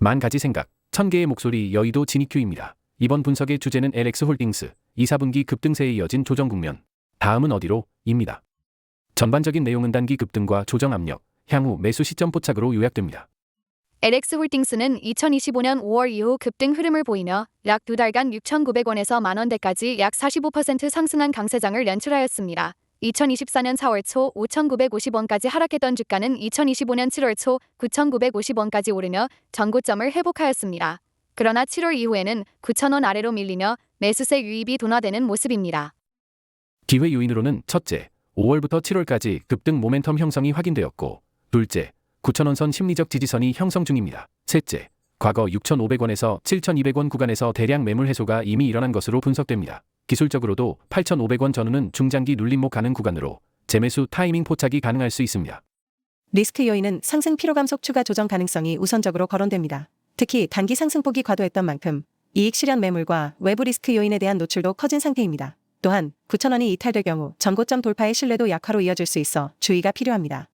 만 가지 생각, 천 개의 목소리 여의도 진입큐입니다. 이번 분석의 주제는 LX홀딩스 2, 4분기 급등세에 이어진 조정 국면. 다음은 어디로? 입니다. 전반적인 내용은 단기 급등과 조정 압력, 향후 매수 시점 포착으로 요약됩니다. LX홀딩스는 2025년 5월 이후 급등 흐름을 보이며 약 두 달간 6,900원에서 만원대까지 약 45% 상승한 강세장을 연출하였습니다. 2024년 4월 초 5,950원까지 하락했던 주가는 2025년 7월 초 9,950원까지 오르며 전고점을 회복하였습니다. 그러나 7월 이후에는 9,000원 아래로 밀리며 매수세 유입이 둔화되는 모습입니다. 기회 요인으로는 첫째, 5월부터 7월까지 급등 모멘텀 형성이 확인되었고, 둘째, 9,000원선 심리적 지지선이 형성 중입니다. 셋째, 과거 6,500원에서 7,200원 구간에서 대량 매물 해소가 이미 일어난 것으로 분석됩니다. 기술적으로도 8,500원 전후는 중장기 눌림목 가는 구간으로 재매수 타이밍 포착이 가능할 수 있습니다. 리스크 요인은 상승 피로 감속 추가 조정 가능성이 우선적으로 거론됩니다. 특히 단기 상승폭이 과도했던 만큼 이익 실현 매물과 외부 리스크 요인에 대한 노출도 커진 상태입니다. 또한 9,000원이 이탈될 경우 전고점 돌파의 신뢰도 약화로 이어질 수 있어 주의가 필요합니다.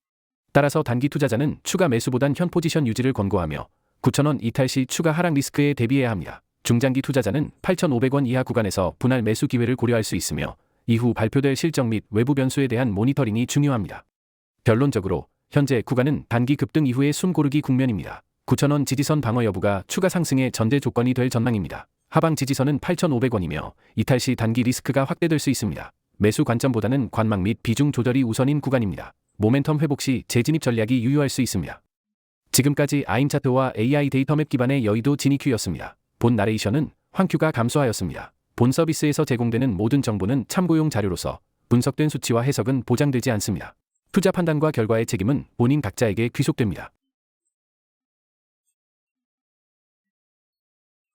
따라서 단기 투자자는 추가 매수보단 현 포지션 유지를 권고하며 9,000원 이탈 시 추가 하락 리스크에 대비해야 합니다. 중장기 투자자는 8,500원 이하 구간에서 분할 매수 기회를 고려할 수 있으며 이후 발표될 실적 및 외부 변수에 대한 모니터링이 중요합니다. 결론적으로 현재 구간은 단기 급등 이후의 숨 고르기 국면입니다. 9,000원 지지선 방어 여부가 추가 상승의 전제 조건이 될 전망입니다. 하방 지지선은 8,500원이며 이탈 시 단기 리스크가 확대될 수 있습니다. 매수 관점보다는 관망 및 비중 조절이 우선인 구간입니다. 모멘텀 회복 시 재진입 전략이 유효할 수 있습니다. 지금까지 아임차트와 AI 데이터맵 기반의 여의도 지니큐였습니다. 본 나레이션은 황큐가 감수하였습니다. 본 서비스에서 제공되는 모든 정보는 참고용 자료로서 분석된 수치와 해석은 보장되지 않습니다. 투자 판단과 결과의 책임은 본인 각자에게 귀속됩니다.